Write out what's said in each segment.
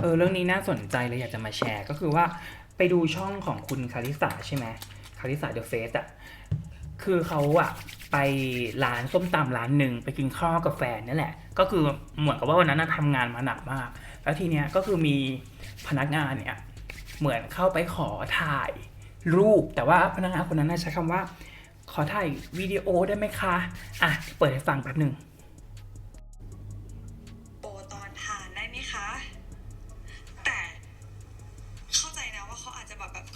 เออเรื่องนี้น่าสนใจเลยอยากจะมาแชร์ก็คือว่าไปดูช่องของคุณคาริสาใช่ไหมคาริสาเดอะเฟสอะคือเขาอะไปร้านส้มตำร้านหนึ่งไปกินข้าวกับแฟนนั่แหละ ก็คือเหมือนกับว่าวันนั้นน่ะทำงานมาหนักมาก แล้วทีเนี้ยก็คือมีพนักงานเนี่ยเหมือนเข้าไปขอถ่ายรูป แต่ว่าพนักงานคนนั้นใช้คำว่า ขอถ่ายวิดีโอได้ไหมคะ อะ เปิดให้ฟังแป๊บหนึ่ง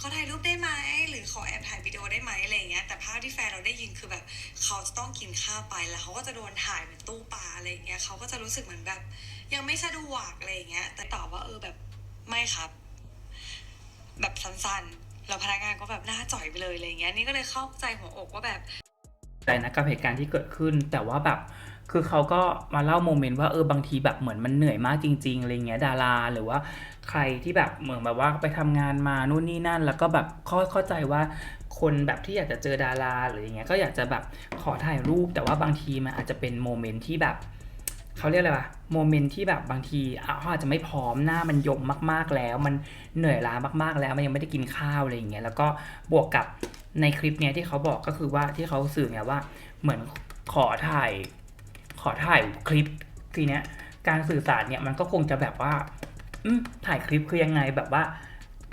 ขาถ่ายรูปได้ไหมหรือขอแอบถ่ายวิดีโอได้ไหมอะไรเงี้ยแต่ภาพที่แฟนเราได้ยินคือแบบเขาจะต้องกินข้าวไปแล้วเขาก็จะโดนถ่ายเป็นตู้ปลาอะไรเงี้ยเขาก็จะรู้สึกเหมือนแบบ ยังไม่สะดวกอะไรเงี้ยแต่ตอบว่าเออแบบไม่ครับ แบบสั้นๆแล้วพนักงานก็แบบหน้าจ่อยไปเลยอะไรเงี้ยนี่ก็เลยเข้าใจหัวอกว่าแบบ ใจนะกับเหตุการณ์ที่เกิดขึ้นแต่ว่าแบบ คือเขาก็มาเล่าโมเมนต์ว่าเออบางทีแบบเหมือนมันเหนื่อยมากจริงๆอะไรเงี้ยดาราหรือว่าใครที่แบบเหมือนแบบว่าไปทำงานมานู่นนี่นั่น แล้วก็แบบเข้าเข้าใจว่าคนแบบที่อยากจะเจอดาราหรืออย่างเงี้ยก็อยากจะแบบขอถ่ายรูป แต่ว่าบางทีมันอาจจะเป็นโมเมนต์ที่แบบเขาเรียกอะไรวะโมเมนต์ที่แบบบางทีอะเขาอาจจะไม่พร้อมหน้ามันยมมาก ๆแล้ว มันเหนื่อยล้ามากๆแล้วมันยังไม่ได้กินข้าวอะไรอย่างเงี้ยแล้วก็บวกกับในคลิปเนี้ยที่เขาบอกก็คือว่าที่เขาสื่อไงว่าเหมือนขอถ่าย ขอถ่ายคลิปทีเนี้ยการสื่อสารเนี่ยมันก็คงจะแบบว่าอืถ่ายคลิปคือยังไงแบบว่า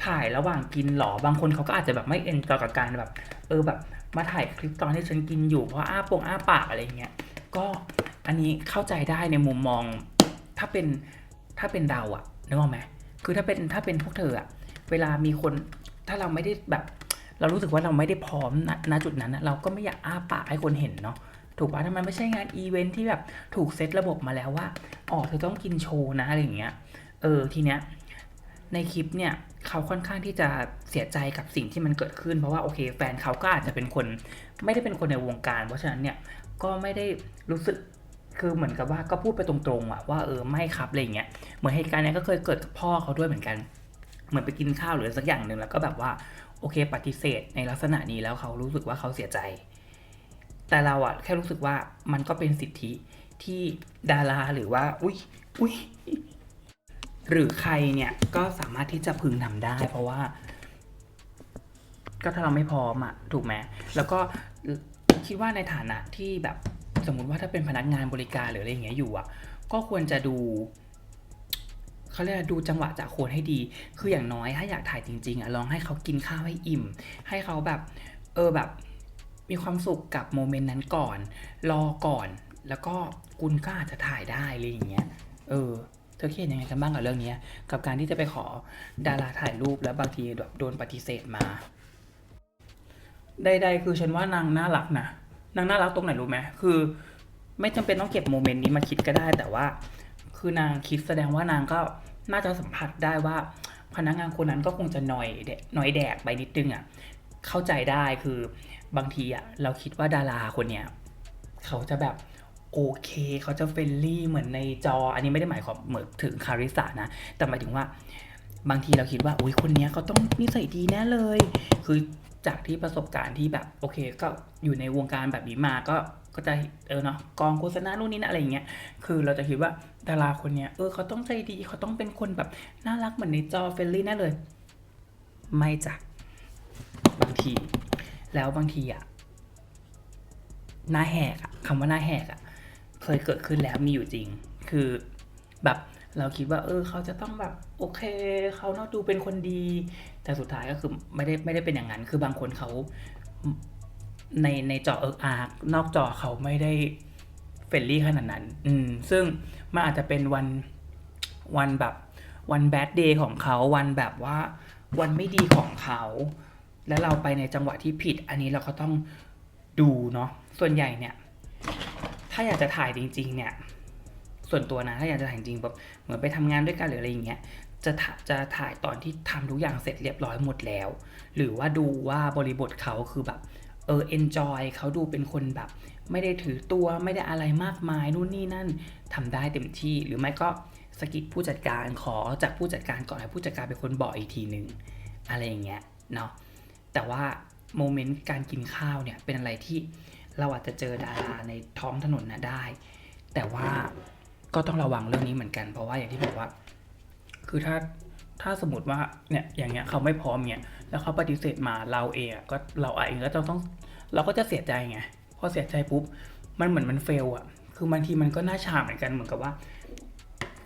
ถ่ายระหว่างกินหรอบางคนเขาก็อาจจะแบบไม่เอนจอยกับการแบบ เออแบบมาถ่ายคลิปตอนที่ฉันกินอยู่เพราะอ้าปงอ้าปากอะไรเงี้ยก็อันนี้เข้าใจได้ในมุมมอง ถ้าเป็นถ้าเป็นเราอะนึกออกไหมคือถ้าเป็นถ้าเป็นพวกเธออะเวลามีคนถ้าเราไม่ได้แบบ เรารู้สึกว่าเราไม่ได้พร้อมณจุดนั้นอะเราก็ไม่อยากอ้าปากให้คนเห็นเนาะ ถูกปะถ้ามันไม่ใช่งานอีเวนท์ที่แบบถูกเซตระบบมาแล้วว่าอ๋อเธอต้องกินโชว์นะอะไรอย่างเงี้ยเออทีเนี้ยในคลิปเนี่ยเขาค่อนข้างที่จะเสียใจกับสิ่งที่มันเกิดขึ้นเพราะว่าโอเคแฟนเขาก็อาจจะเป็นคน ไม่ได้เป็นคนในวงการ เพราะฉะนั้นเนี่ยก็ไม่ได้รู้สึกคือเหมือนกับว่าก็พูดไปตรงๆอะว่าเออไม่ครับอะไรอย่างเงี้ยเหมือนเหตุการณ์เนี้ยก็เคยเกิดกับพ่อเขาด้วยเหมือนกัน เหมือนไปกินข้าวหรือสักอย่างหนึ่งแล้วก็แบบว่าโอเคปฏิเสธในลักษณะนี้แล้วเขารู้สึกว่าเขาเสียใจ แต่เราอะแค่รู้สึกว่ามันก็เป็นสิทธิที่ดาราหรือว่า อุ้ยอุ้ยหรือใครเนี่ยก็สามารถที่จะพึงทำได้ เพราะว่า ก็ถ้าเราไม่พร้อมอะถูกไหมแล้วก็คิดว่าในฐานะที่แบบสมมุติว่าถ้าเป็นพนักงานบริการหรืออะไรอย่างเงี้ยอยู่อะก็ควรจะดูเขาเรียกดูจังหวะจากโคนให้ดี คืออย่างน้อยถ้าอยากถ่ายจริง ๆอะลองให้เขากินข้าวให้อิ่ม ให้เขาแบบ เออแบบ มีความสุขกับโมเมนต์นั้นก่อน รอก่อน แล้วก็คุณก็อาจจะถ่ายได้อะไรอย่างเงี้ย เออ เธอคิดเห็นยังไงกันบ้างกับเรื่องนี้กับการที่จะไปขอดาราถ่ายรูปแล้วบางทีแบบโดนปฏิเสธมา ใดๆ คือฉันว่านางน่ารักนะ นางน่ารักตรงไหนรู้ไหมคือ ไม่จำเป็นต้องเก็บโมเมนต์นี้มาคิดก็ได้ แต่ว่า คือนางคิดแสดงว่านางก็น่าจะสัมผัสได้ว่าพนักงานคนนั้นก็คงจะหน่อยแดหน่อยแดกไปนิดนึงอะ เข้าใจได้คือบางทีอะเราคิดว่าดาราคนเนี้ยเขาจะแบบโอเค เขาจะเฟรนลี่เหมือนในจอ อันนี้ไม่ได้หมายความเหมือนถึงคาริสานะ แต่หมายถึงว่าบางทีเราคิดว่าอุ้ยคนเนี้ยเขาต้องนิสัยดีแน่เลย คือจากที่ประสบการณ์ที่แบบโอเค ก็อยู่ในวงการแบบนี้มาก็ก็จะเออเนาะกองโฆษณานู่นนี่นะอะไรอย่างเงี้ยคือเราจะคิดว่าดาราคนเนี้ยเออเขาต้องใจดีเขาต้องเป็นคนแบบน่ารักเหมือนในจอเฟรนลี่แน่เลย ไม่จ้ะ บางที แล้วบางทีอะหน้าแหกอะคำว่าหน้าแหกอะ เคยเกิดขึ้นแล้วมีอยู่จริง คือแบบเราคิดว่า เออ เขาจะต้องแบบ โอเค เขาเนาะดูเป็นคนดี แต่สุดท้ายก็คือไม่ได้ไม่ได้เป็นอย่างนั้น คือบางคนเขาในในจอเอิกอาร์นอกจอเขาไม่ได้เฟรนลี่ขนาดนั้น อืม ซึ่งมันอาจจะเป็นวันวันแบบวันแบดเดย์ของเขา วันแบบว่า วันไม่ดีของเขา แล้วเราไปในจังหวะที่ผิด อันนี้เราก็ต้องดูเนาะส่วนใหญ่เนี่ย ถ้าอยากจะถ่ายจริง ๆ เนี่ย ส่วนตัวนะถ้าอยากจะถ่ายจริงแบบเหมือนไปทำงานด้วยกันหรืออะไรอย่างเงี้ยจะถ่าจะถ่ายตอนที่ทำทุกอย่างเสร็จเรียบร้อยหมดแล้ว หรือว่าดูว่าบริบทเขาคือแบบเออ enjoy เขาดูเป็นคนแบบ ไม่ได้ถือตัวไม่ได้อะไรมากมายนู่นนี่นั่นทำได้เต็มที่ หรือไม่ก็สกิดผู้จัดการขอจากผู้จัดการก่อนให้ผู้จัดการเป็นคนบอกอีกทีหนึ่งอะไรอย่างเงี้ยเนาะ แต่ว่าโมเมนต์การกินข้าวเนี่ยเป็นอะไรที่เราอาจจะเจอดาราในท้องถนนนะได้ แต่ว่าก็ต้องระวังเรื่องนี้เหมือนกัน เพราะว่าอย่างที่บอกว่า คือถ้าถ้าสมมติว่าเนี่ยอย่างเงี้ยเขาไม่พร้อมเนี่ยแล้วเขาปฏิเสธมาเราเองอะก็เราเองก็ต้องต้องเราก็จะเสียใจไงพอเสียใจปุ๊บมันเหมือนมันเฟลอะคือบางทีมันก็น่าชาเหมือนกันเหมือนกับว่า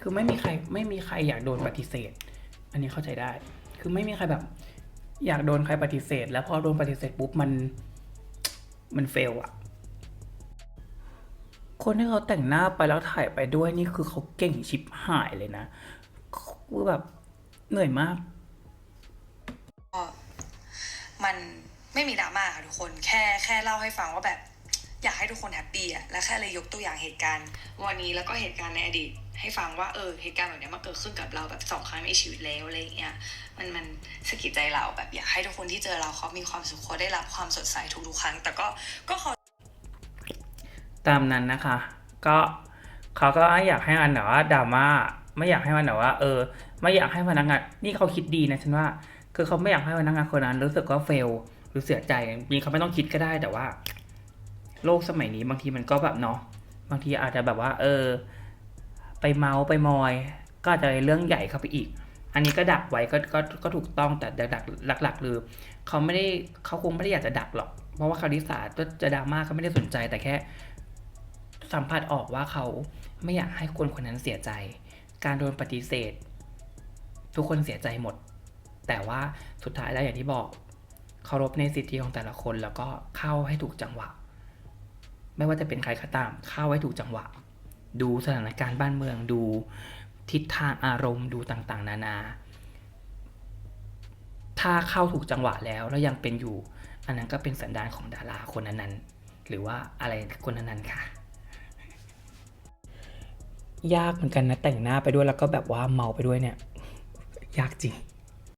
คือไม่มีใครไม่มีใครอยากโดนปฏิเสธ อันนี้เข้าใจได้ คือไม่มีใครแบบ อยากโดนใครปฏิเสธ แล้วพอโดนปฏิเสธปุ๊บมัน มันเฟลอะคนที่เขาแต่งหน้าไปแล้วถ่ายไปด้วยนี่คือเขาเก่งชิบหายเลยนะคือแบบเหนื่อยมาก มันไม่มีดราม่าค่ะทุกคนแค่แค่เล่าให้ฟังว่าแบบ อยากให้ทุกคนแฮปปี้อะและแค่เลยยกตัวอย่างเหตุการณ์ วันนี้แล้วก็เหตุการณ์ในอดีต ให้ฟังว่าเออเหตุการณ์แบบเนี้ยมันเกิดขึ้นกับเราแบบสองครั้งในชีวิตแล้วอะไรเงี้ยมันมันสะกิดใจเราแบบอยากให้ทุกคนที่เจอเราเขามีความสุขเขาได้รับความสดใสทุกๆครั้ง แต่ก็ก็ขอตามนั้นนะคะ ก็เขาก็อยากให้มันแบบว่าดราม่าไม่อยากให้มันแบบว่า เออ ไม่อยากให้พนักงานนี่เขาคิดดีนะฉันว่า คือเขาไม่อยากให้พนักงานคนนั้น รู้สึกว่าเฟลหรือเสียใจจริงเขาไม่ต้องคิดก็ได้แต่ว่า โลกสมัยนี้บางทีมันก็แบบเนาะบางทีอาจจะแบบว่า เออ ไปเมาส์ไปมอย ก็อาจจะเรื่องใหญ่เข้าไปอีก อันนี้ก็ดักไว้ก็ก็ก็ถูกต้องแต่ดักดักหลักๆคือเขาไม่ได้เขาคงไม่ได้อยากจะดักหรอก เพราะว่าคาริสาจะจะดราม่าก็ไม่ได้สนใจแต่แค่ สัมผัสออกว่าเขาไม่อยากให้คนคนนั้นเสียใจ การโดนปฏิเสธ ทุกคนเสียใจหมด แต่ว่าสุดท้ายแล้วอย่างที่บอกเคารพในสิทธิของแต่ละคนแล้วก็เข้าให้ถูกจังหวะ ไม่ว่าจะเป็นใครก็ตามเข้าให้ถูกจังหวะ ดูสถานการณ์บ้านเมืองดูทิศทางอารมณ์ดูต่างๆ นานา ถ้าเข้าถูกจังหวะแล้วแล้วยังเป็นอยู่ อันนั้นก็เป็นสันดานของดาราคนนั้นๆหรือว่าอะไรคนนั้นๆค่ะ ยากเหมือนกันนะแต่งหน้าไปด้วยแล้วก็แบบว่าเมาไปด้วยเนี่ย ยากจริง